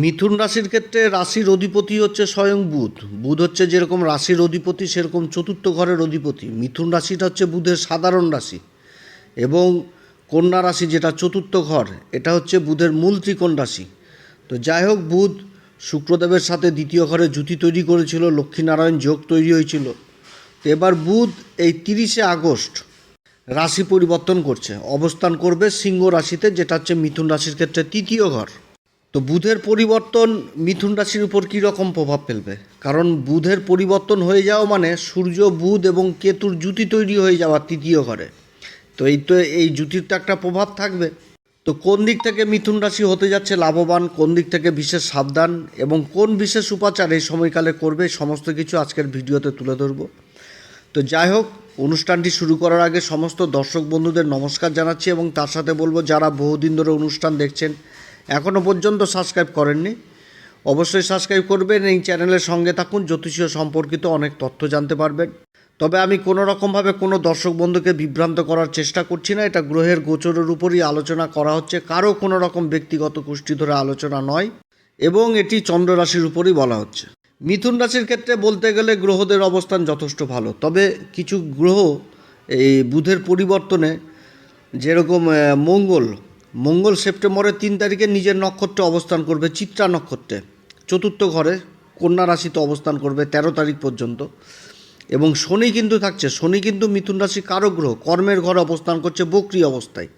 মিথুন রাশির ক্ষেত্রে রাশির অধিপতি হচ্ছে স্বয়ং বুধ। বুধ হচ্ছে যেরকম রাশির অধিপতি, সেরকম চতুর্থ ঘরের অধিপতি। মিথুন রাশিটা হচ্ছে বুধের সাধারণ রাশি এবং কন্যা রাশি যেটা চতুর্থ ঘর, এটা হচ্ছে বুধের মূল ত্রিকোণ রাশি। তো যাই হোক, বুধ শুক্রদেবের সাথে দ্বিতীয় ঘরে জুতি তৈরি করেছিল, লক্ষ্মীনারায়ণ যোগ তৈরি হয়েছিল। তো এবার বুধ এই তিরিশে আগস্ট রাশি পরিবর্তন করছে। অবস্থান করবে সিংহ রাশিতে, যেটা হচ্ছে মিথুন রাশির ক্ষেত্রে তৃতীয় ঘর। তো বুধের পরিবর্তন মিথুন রাশির উপর কী রকম প্রভাব ফেলবে? কারণ বুধের পরিবর্তন হয়ে যাওয়া মানে সূর্য, বুধ এবং কেতুর জুতি তৈরি হয়ে যাওয়া তৃতীয় ঘরে। তো এই তো এই জুতির তো একটা প্রভাব থাকবে। তো কোন দিক থেকে মিথুন রাশি হতে যাচ্ছে লাভবান, কোন দিক থেকে বিশেষ সাবধান এবং কোন বিশেষ উপাচার এই সময়কালে করবে, সমস্ত কিছু আজকের ভিডিওতে তুলে ধরবো। তো যাই হোক, অনুষ্ঠানটি শুরু করার আগে সমস্ত দর্শক বন্ধুদের নমস্কার জানাচ্ছি এবং তার সাথে বলব, যারা বহুদিন ধরে অনুষ্ঠান দেখছেন এখনও পর্যন্ত সাবস্ক্রাইব করেননি। অবশ্যই সাবস্ক্রাইব করবেন, এই চ্যানেলের সঙ্গে থাকুন, জ্যোতিষীয় সম্পর্কিত অনেক তথ্য জানতে পারবেন। তবে আমি কোনো রকমভাবে কোনো দর্শক বন্ধুকে বিভ্রান্ত করার চেষ্টা করছি না, এটা গ্রহের গোচরের উপরই আলোচনা করা হচ্ছে, কারও কোনো রকম ব্যক্তিগত কুষ্টি ধরে আলোচনা নয়, এবং এটি চন্দ্র রাশির উপরই বলা হচ্ছে। মিথুন রাশির ক্ষেত্রে বলতে গেলে গ্রহদের অবস্থান যথেষ্ট ভালো, তবে কিছু গ্রহ এই বুধের পরিবর্তনে যেরকম মঙ্গল মঙ্গল সেপ্টেম্বরের তিন তারিখে নিজের নক্ষত্রে অবস্থান করবে চিত্রা নক্ষত্রে। চতুর্থ ঘরে কন্যা রাশিতে অবস্থান করবে তেরো তারিখ পর্যন্ত। এবং শনি কিন্তু থাকছে, শনি কিন্তু মিথুন রাশি কারক গ্রহ, কর্মের ঘরে অবস্থান করছে বক্রি অবস্থায়।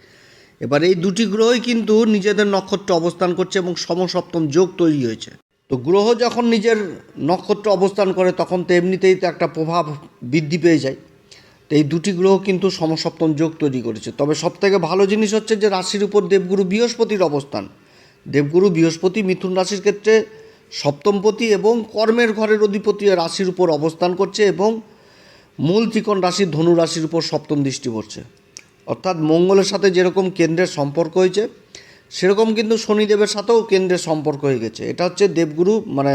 এবার এই দুটি গ্রহই কিন্তু নিজেদের নক্ষত্রে অবস্থান করছে এবং সমসপ্তম যোগ তৈরি হয়েছে। তো গ্রহ যখন নিজের নক্ষত্র অবস্থান করে, তখন তো এমনিতেই তো একটা প্রভাব বৃদ্ধি পেয়ে যায়। তো এই দুটি গ্রহ কিন্তু সমসপ্তম যোগ তৈরি করেছে। তবে সবথেকে ভালো জিনিস হচ্ছে যে রাশির উপর দেবগুরু বৃহস্পতির অবস্থান। দেবগুরু বৃহস্পতি মিথুন রাশির ক্ষেত্রে সপ্তমপতি এবং কর্মের ঘরের অধিপতি রাশির উপর অবস্থান করছে এবং মূল ত্রিকোণ রাশির ধনু রাশির উপর সপ্তম দৃষ্টি পড়ছে। অর্থাৎ মঙ্গলের সাথে যেরকম কেন্দ্রের সম্পর্ক হয়েছে, সেরকম কিন্তু শনিদেবের সাথেও কেন্দ্রের সম্পর্ক হয়ে গেছে। এটা হচ্ছে দেবগুরু মানে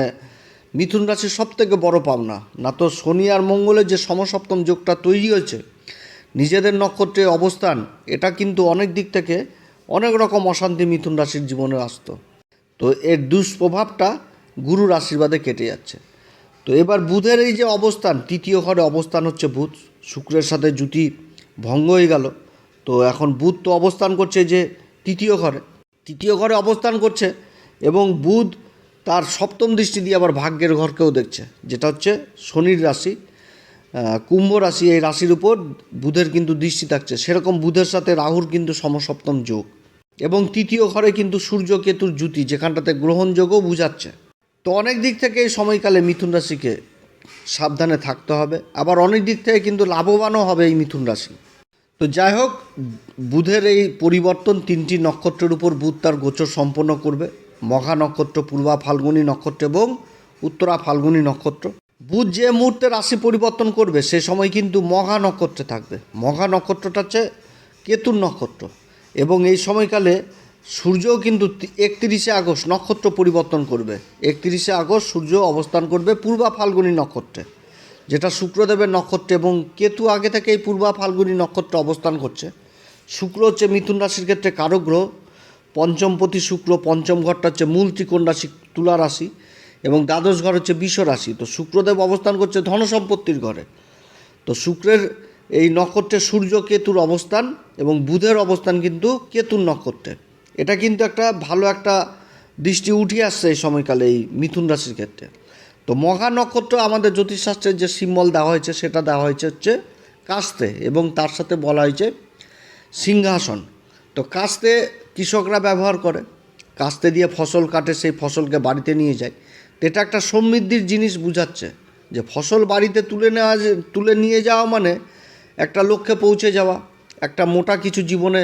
মিথুন রাশির সব থেকে বড় পাওনা। না তো শনি আর মঙ্গলের যে সমসপ্তম যোগটা তৈরি হয়েছে, নিজেদের নক্ষত্রে অবস্থান, এটা কিন্তু অনেক দিক থেকে অনেক রকম অশান্তি মিথুন রাশির জীবনে আসতো। তো এর দুষ্প্রভাবটা গুরুর আশীর্বাদে কেটে যাচ্ছে। তো এবার বুধের এই যে অবস্থান, তৃতীয় ঘরে অবস্থান হচ্ছে বুধ। শুক্রের সাথে জুতি ভঙ্গ হয়ে গেল। তো এখন বুধ তো অবস্থান করছে যে তৃতীয় ঘরে। তৃতীয় ঘরে অবস্থান করছে এবং বুধ তার সপ্তম দৃষ্টি দিয়ে আবার ভাগ্যের ঘরকেও দেখছে। যেটা হচ্ছে শনির রাশি কুম্ভ রাশি, এই রাশির উপর বুধের কিন্তু দৃষ্টি থাকছে। সেরকম বুধের সাথে রাহুর কিন্তু সমসপ্তম যোগ। এবং তৃতীয় ঘরে কিন্তু সূর্য কেতুর জুতি যেখানটাতে গ্রহণযোগও বুঝাচ্ছে। তো অনেক দিক থেকে এই সময়কালে মিথুন রাশিকে সাবধানে থাকতে হবে। আবার অনেক দিক থেকে কিন্তু লাভবানও হবে এই মিথুন রাশি। তো যাই হোক, বুধের এই পরিবর্তন তিনটি নক্ষত্রের উপর বুধ তার গোচর সম্পন্ন করবে। মঘা নক্ষত্র, পূর্বা ফাল্গুনী নক্ষত্র এবং উত্তরা ফাল্গুনী নক্ষত্র। বুধ যে মুহূর্তে রাশি পরিবর্তন করবে, সে সময় কিন্তু মঘা নক্ষত্রে থাকবে। মঘা নক্ষত্রটা হচ্ছে কেতুর নক্ষত্র এবং এই সময়কালে সূর্যও কিন্তু একত্রিশে আগস্ট নক্ষত্র পরিবর্তন করবে। একত্রিশে আগস্ট সূর্য অবস্থান করবে পূর্বা ফাল্গুনী নক্ষত্রে, যেটা শুক্রদেবের নক্ষত্র এবং কেতু আগে থেকে এই পূর্বা ফাল্গুনী নক্ষত্রে অবস্থান করছে। শুক্র হচ্ছে মিথুন রাশির ক্ষেত্রে কারক গ্রহ পঞ্চমপতি শুক্র, পঞ্চম ঘরটা হচ্ছে মূল ত্রিকোণ রাশি, তুলা রাশি এবং দ্বাদশ ঘর হচ্ছে বিষ রাশি। তো শুক্রদেব অবস্থান করছে ধন সম্পত্তির ঘরে। তো শুক্রের এই নক্ষত্রে সূর্য, কেতুর অবস্থান এবং বুধের অবস্থান কিন্তু কেতুর নক্ষত্রে। এটা কিন্তু একটা ভালো একটা দৃষ্টি উঠে আসছে এই সময়কালে এই মিথুন রাশির ক্ষেত্রে। তো মহা নক্ষত্র আমাদের জ্যোতিষশাস্ত্রের যে সিম্বল দেওয়া হয়েছে, সেটা দেওয়া হয়েছে হচ্ছে কাস্তে এবং তার সাথে বলা হয়েছে সিংহাসন। তো কাস্তে কৃষকরা ব্যবহার করে। কাস্তে দিয়ে ফসল কাটে, সেই ফসলকে বাড়িতে নিয়ে যায়। এটা একটা সমৃদ্ধির জিনিস বুঝাচ্ছে যে ফসল বাড়িতে তুলে নেওয়া তুলে নিয়ে যাওয়া মানে একটা লক্ষ্যে পৌঁছে যাওয়া, একটা মোটা কিছু জীবনে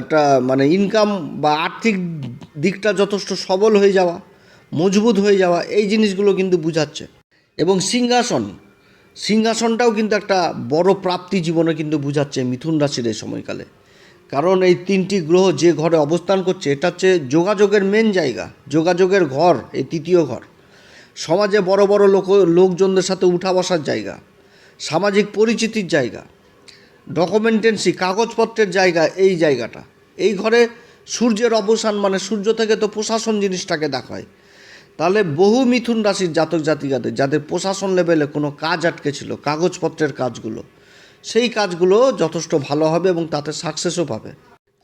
একটা মানে ইনকাম বা আর্থিক দিকটা যথেষ্ট সবল হয়ে যাওয়া, মজবুত হয়ে যাওয়া, এই জিনিসগুলো কিন্তু বুঝাচ্ছে। এবং সিংহাসন, সিংহাসনটাও কিন্তু একটা বড় প্রাপ্তি জীবনে কিন্তু বুঝাচ্ছে মিথুন রাশির এই সময়কালে। কারণ এই তিনটি গ্রহ যে ঘরে অবস্থান করছে, এটা হচ্ছে যোগাযোগের মেন জায়গা, যোগাযোগের ঘর, এই তৃতীয় ঘর। সমাজে বড় বড় লোক, লোকজনদের সাথে উঠা বসার জায়গা, সামাজিক পরিচিতির জায়গা ডকুমেন্টেন্সি কাগজপত্রের জায়গা, এই জায়গাটা। এই ঘরে সূর্যের অবসান মানে সূর্য থেকে তো প্রশাসন জিনিসটাকে দেখায়। তাহলে বহু মিথুন রাশির জাতক জাতিকাদের, যাদের প্রশাসন লেভেলে কোনো কাজ আটকে ছিল, কাগজপত্রের কাজগুলো সেই কাজগুলো যথেষ্ট ভালো হবে এবং তাতে সাকসেসও পাবে।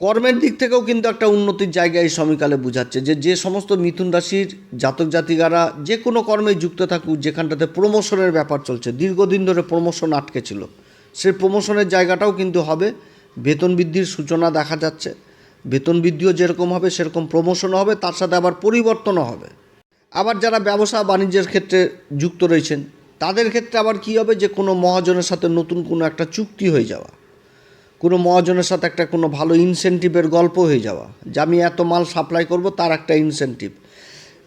কর্মের দিক থেকেও কিন্তু একটা উন্নতির জায়গা এই সময়কালে বোঝাচ্ছে যে যে সমস্ত মিথুন রাশির জাতক জাতিকারা যে কোনো কর্মে যুক্ত থাকুক, যেখানটাতে প্রমোশনের ব্যাপার চলছে। দীর্ঘদিন ধরে প্রমোশন আটকে ছিল। সেই প্রমোশনের জায়গাটাও কিন্তু হবে। বেতন বৃদ্ধির সূচনা দেখা যাচ্ছে। বেতন বৃদ্ধিও যেরকম হবে, সেরকম প্রমোশনও হবে, তার সাথে আবার পরিবর্তনও হবে। আবার যারা ব্যবসা বাণিজ্যের ক্ষেত্রে যুক্ত রয়েছেন তাদের ক্ষেত্রে আবার কী হবে যে কোনো মহাজনের সাথে নতুন কোনো একটা চুক্তি হয়ে যাওয়া। কোনো মহাজনের সাথে একটা কোনো ভালো ইনসেন্টিভের গল্প হয়ে যাওয়া যে আমি এত মাল সাপ্লাই করব, তার একটা ইনসেন্টিভ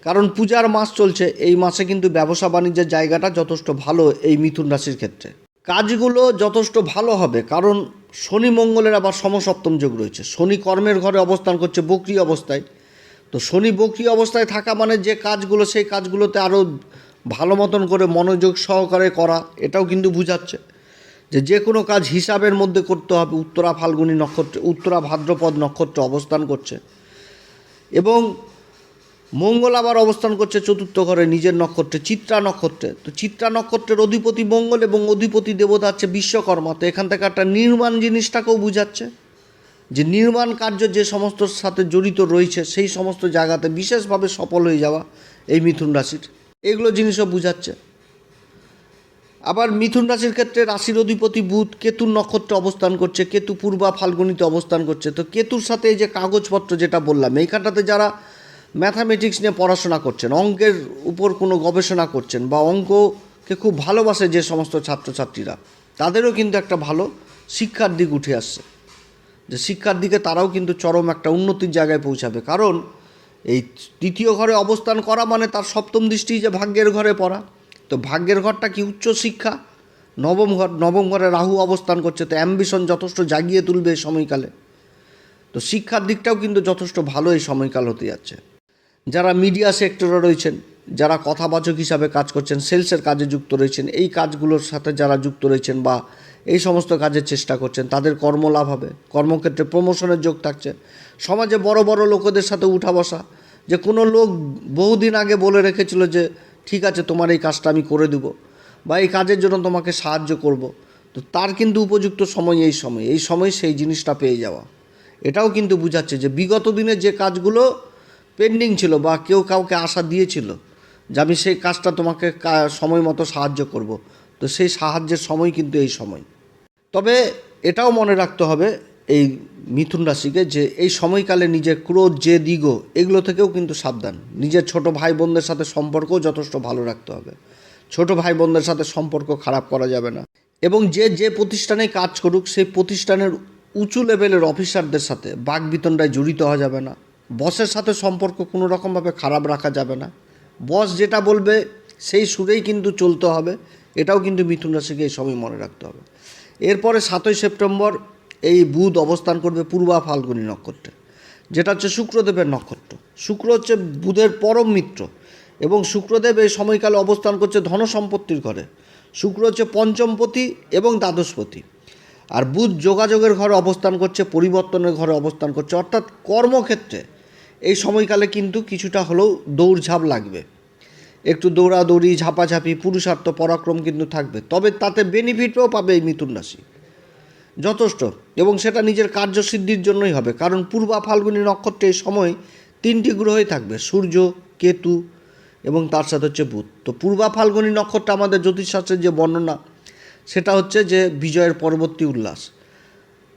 কারণ পূজার মাস চলছে, এই মাসে কিন্তু ব্যবসা বাণিজ্যের জায়গাটা যথেষ্ট ভালো এই মিথুন রাশির ক্ষেত্রে। কাজগুলো যথেষ্ট ভালো হবে, কারণ শনি মঙ্গলের আবার সমসপ্তম যোগ রয়েছে। শনি কর্মের ঘরে অবস্থান করছে বকরি অবস্থায়। তো শনি বকরি অবস্থায় থাকা মানে যে কাজগুলো, সেই কাজগুলোতে আরও ভালো মতন করে মনোযোগ সহকারে করা, এটাও কিন্তু বুঝাচ্ছে। যে যে কোনো কাজ হিসাবের মধ্যে করতে হবে, উত্তরা ফাল্গুনী নক্ষত্র, উত্তরা ভাদ্রপদ নক্ষত্র অবস্থান করছে। এবং মঙ্গল আবার অবস্থান করছে চতুর্থ ঘরে, নিজের নক্ষত্রে, চিত্রা নক্ষত্রে। তো চিত্রা নক্ষত্রের অধিপতি মঙ্গল এবং অধিপতি দেবতা হচ্ছে বিশ্বকর্মা। তো এখান থেকে একটা নির্মাণ জিনিসটাকেও বুঝাচ্ছে। যে নির্মাণ কার্য যে সমস্ত সাথে জড়িত রয়েছে, সেই সমস্ত জায়গাতে বিশেষভাবে সফল হয়ে যাওয়া এই মিথুন রাশির। এগুলো জিনিসও বুঝাচ্ছে। আবার মিথুন রাশির ক্ষেত্রে রাশির অধিপতি বুধ কেতুর নক্ষত্রে অবস্থান করছে, কেতু পূর্বা ফাল্গুনিতে অবস্থান করছে। তো কেতুর সাথে এই যে কাগজপত্র যেটা বললাম, এইখানটাতে যারা ম্যাথামেটিক্স নিয়ে পড়াশোনা করছেন, অঙ্কের উপর কোনো গবেষণা করছেন বা অঙ্ককে খুব ভালোবাসে যে সমস্ত ছাত্রছাত্রীরা, তাদেরও কিন্তু একটা ভালো শিক্ষার দিক উঠে আসছে। যে শিক্ষার দিকে তারাও কিন্তু চরম একটা উন্নতির জায়গায় পৌঁছাবে। কারণ এই তৃতীয় ঘরে অবস্থান করা মানে তার সপ্তম দৃষ্টি যে ভাগ্যের ঘরে পড়া। তো ভাগ্যের ঘরটা কি উচ্চ শিক্ষা? নবম ঘর, নবম ঘরে রাহু অবস্থান করছে, তো অ্যাম্বিশন যথেষ্ট জাগিয়ে তুলবে এই সময়কালে। তো শিক্ষার দিকটাও কিন্তু যথেষ্ট ভালো এই সময়কাল হতে যাচ্ছে। যারা মিডিয়া সেক্টরে রয়েছেন, যারা কথাবাচক হিসাবে কাজ করছেন সেলসের কাজে যুক্ত রয়েছেন, এই কাজগুলোর সাথে যারা যুক্ত রয়েছেন বা এই সমস্ত কাজের চেষ্টা করছেন, তাদের কর্মলাভ হবে, কর্মক্ষেত্রে প্রমোশনের যোগ থাকছে। সমাজে বড় বড় লোকেদের সাথে উঠা বসা, যে কোনো লোক বহুদিন আগে বলে রেখেছিল যে, ঠিক আছে, তোমার এই কাজটা আমি করে দেব বা এই কাজের জন্য তোমাকে সাহায্য করব। তো তার কিন্তু উপযুক্ত সময় এই সময় এই সময় সেই জিনিসটা পেয়ে যাওয়া। এটাও কিন্তু বুঝাচ্ছে যে, বিগত দিনে যে কাজগুলো পেন্ডিং ছিল বা কেউ কাউকে আশা দিয়েছিল যে, আমি সেই কাজটা তোমাকে সময় মতো সাহায্য করব, তো সেই সাহায্যের সময় কিন্তু এই সময়। তবে এটাও মনে রাখতে হবে এই মিথুন রাশিকে যে এই সময়কালে নিজের ক্রোধ, যে দিগ, এগুলো থেকেও কিন্তু সাবধান। নিজের ছোট ভাই বোনদের সাথে সম্পর্কও যথেষ্ট ভালো রাখতে হবে। ছোট ভাই বোনদের সাথে সম্পর্ক খারাপ করা যাবে না। এবং যে যে প্রতিষ্ঠানে কাজ করুক, সেই প্রতিষ্ঠানের উঁচু লেভেলের অফিসারদের সাথে বাক বিতণ্ডায় জড়িত হওয়া যাবে না। বসের সাথে সম্পর্ক কোনো রকমভাবে খারাপ রাখা যাবে না। বস যেটা বলবে সেই সুরেই কিন্তু চলতে হবে। এটাও কিন্তু মিথুন রাশিকে এই সময় মনে রাখতে হবে। এরপরে সাতই সেপ্টেম্বর এই বুধ অবস্থান করবে পূর্বা ফাল্গুনী নক্ষত্রে, যেটা হচ্ছে শুক্রদেবের নক্ষত্র। শুক্র হচ্ছে বুধের পরম মিত্র এবং শুক্রদেব এই সময়কালে অবস্থান করছে ধন সম্পত্তির ঘরে। শুক্র হচ্ছে পঞ্চমপতি এবং দ্বাদশপতি। আর বুধ যোগাযোগের ঘরে অবস্থান করছে, পরিবর্তনের ঘরে অবস্থান করছে। অর্থাৎ কর্মক্ষেত্রে এই সময়কালে কিন্তু কিছুটা হলেও দৌড়ঝাঁপ লাগবে। একটু দৌড়াদৌড়ি, ঝাপাঝাপি, পুরুষার্থ, পরাক্রম কিন্তু থাকবে। তবে তাতে বেনিফিটও পাবে এই মিথুন রাশি। যথেষ্ট। এবং সেটা নিজের কার্যসিদ্ধির জন্যই হবে। কারণ পূর্বা ফাল্গুনী নক্ষত্রে এই সময় তিনটি গ্রহই থাকবে, সূর্য, কেতু এবং তার সাথে হচ্ছে বুধ। তো পূর্বা ফাল্গুনী নক্ষত্র আমাদের জ্যোতিষশাস্ত্রের যে বর্ণনা, সেটা হচ্ছে যে বিজয়ের পরবর্তী উল্লাস।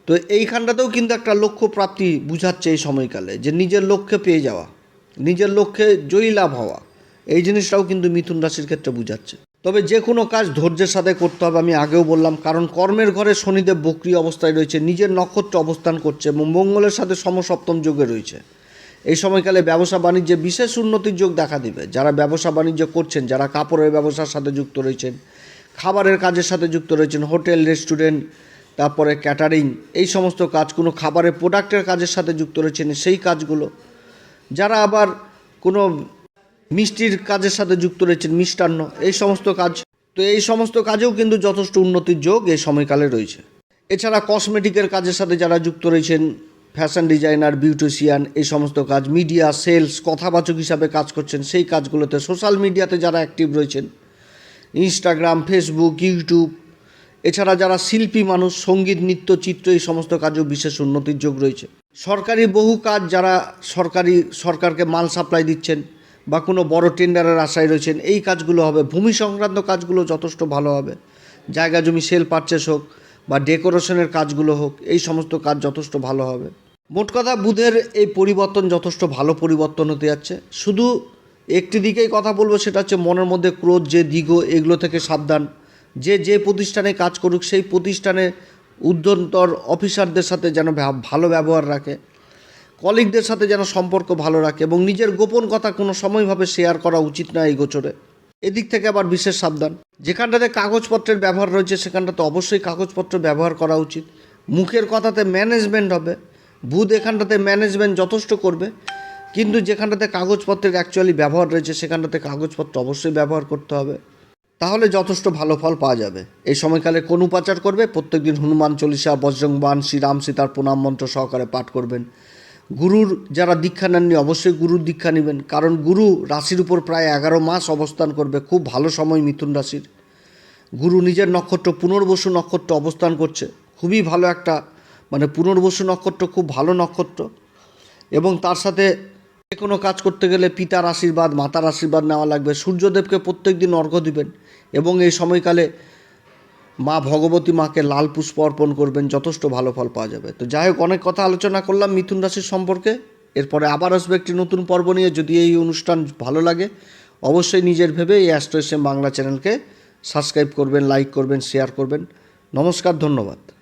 তো এইখানটাতেও কিন্তু একটা লক্ষ্য প্রাপ্তি বুঝাচ্ছে এই সময়কালে, যে নিজের লক্ষ্যে পেয়ে যাওয়া, নিজের লক্ষ্যে জয়ী লাভ হওয়া। এই জিনিসটাও কিন্তু মিথুন রাশির ক্ষেত্রে বুঝাচ্ছে। তবে যে কোনো কাজ ধৈর্যের সাথে করতে হবে, আমি আগেও বললাম, কারণ কর্মের ঘরে শনিদেব বক্রি অবস্থায় রয়েছে, নিজের নক্ষত্র অবস্থান করছে, এবং মঙ্গলের সাথে সমসপ্তম যোগে রয়েছে। এই সময়কালে ব্যবসা বাণিজ্যে বিশেষ উন্নতির যোগ দেখা দিবে। যারা ব্যবসা বাণিজ্য করছেন, যারা কাপড়ের ব্যবসার সাথে যুক্ত রয়েছেন, খাবারের কাজের সাথে যুক্ত রয়েছেন, হোটেল, রেস্টুরেন্ট, তারপরে ক্যাটারিং, এই সমস্ত কাজ, কোনো খাবারের প্রোডাক্টের কাজের সাথে যুক্ত রয়েছেন, সেই কাজগুলো। যারা আবার কোনো মিষ্টির কাজের সাথে যুক্ত রয়েছেন মিষ্টান্ন। এই সমস্ত কাজ তো এই সমস্ত কাজেও কিন্তু যথেষ্ট উন্নতির যোগ এই সময়কালে রয়েছে। এছাড়া কসমেটিকের কাজের সাথে যারা যুক্ত রয়েছেন ফ্যাশন ডিজাইনার বিউটিশিয়ান এই সমস্ত কাজ মিডিয়া সেলস কথাবাচক হিসাবে কাজ করছেন, সেই কাজগুলোতে সোশ্যাল মিডিয়াতে যারা অ্যাক্টিভ রয়েছেন ইনস্টাগ্রাম ফেসবুক ইউটিউব এছাড়া যারা শিল্পী মানুষ, সংগীত, নৃত্য, চিত্র, এই সমস্ত কাজেও বিশেষ উন্নতির যোগ রয়েছে। সরকারি বহু কাজ যারা সরকারি সরকারকে মাল সাপ্লাই দিচ্ছেন বা কোনো বড় টেন্ডারের আশায় রয়েছেন, এই কাজগুলো হবে। ভূমি সংক্রান্ত কাজগুলো যথেষ্ট ভালো হবে। জায়গা জমি সেল পারচেস হোক বা ডেকোরেশনের কাজগুলো হোক, এই সমস্ত কাজ যথেষ্ট ভালো হবে। মোট কথা, বুধের এই পরিবর্তন যথেষ্ট ভালো পরিবর্তন হতে যাচ্ছে। শুধু একটি দিকেই কথা বলব, সেটা হচ্ছে মনের মধ্যে ক্রোধ, যে দিগো এগুলো থেকে সাবধান। যে যে প্রতিষ্ঠানে কাজ করুক, সেই প্রতিষ্ঠানে ঊর্ধ্বতর অফিসারদের সাথে যেন ভালো ব্যবহার রাখে। কলিগদের সাথে যেন সম্পর্ক ভালো রাখে এবং নিজের গোপন কথা কোনো সময়ভাবে শেয়ার করা উচিত না এই গোচরে। এদিক থেকে আবার বিশেষ সাবধান। যেখানটাতে কাগজপত্রের ব্যবহার রয়েছে, সেখানটাতে অবশ্যই কাগজপত্র ব্যবহার করা উচিত। মুখের কথাতে ম্যানেজমেন্ট হবে। বুধ এখানটাতে ম্যানেজমেন্ট যথেষ্ট করবে। কিন্তু যেখানটাতে কাগজপত্রের অ্যাকচুয়ালি ব্যবহার রয়েছে, সেখানটাতে কাগজপত্র অবশ্যই ব্যবহার করতে হবে। তাহলে যথেষ্ট ভালো ফল পাওয়া যাবে। এই সময়কালে কোন উপাচার করবে? প্রত্যেকদিন হনুমান চল্লিশা বজ্রংবান শ্রীরাম সীতার প্রণাম মন্ত্র সহকারে পাঠ করবেন। গুরুর যারা দীক্ষা নেননি, অবশ্যই গুরুর দীক্ষা নেবেন। কারণ গুরু রাশির উপর প্রায় এগারো মাস অবস্থান করবে। খুব ভালো সময় মিথুন রাশির। গুরু নিজের নক্ষত্র, পুনর্বসু নক্ষত্র অবস্থান করছে। খুবই ভালো একটা মানে পুনর্বসু নক্ষত্র, খুব ভালো নক্ষত্র। এবং তার সাথে যে কোনো কাজ করতে গেলে পিতার আশীর্বাদ, মাতার আশীর্বাদ নেওয়া লাগবে। সূর্যদেবকে প্রত্যেক দিন অর্ঘ্য দিবেন। এবং এই সময়কালে মা ভগবতী মাকে লাল পুষ্প অর্পণ করবেন, যথেষ্ট ভালো ফল পাওয়া যাবে। তো যাই হোক, অনেক কথা আলোচনা করলাম মিথুন রাশির সম্পর্কে। এরপরে আবার আসবে একটি নতুন পর্ব নিয়ে, যদি এই অনুষ্ঠান ভালো লাগে, অবশ্যই নিজের ভেবে এই অ্যাস্ট্রো বাংলা চ্যানেলকে সাবস্ক্রাইব করবেন লাইক করবেন শেয়ার করবেন। নমস্কার, ধন্যবাদ।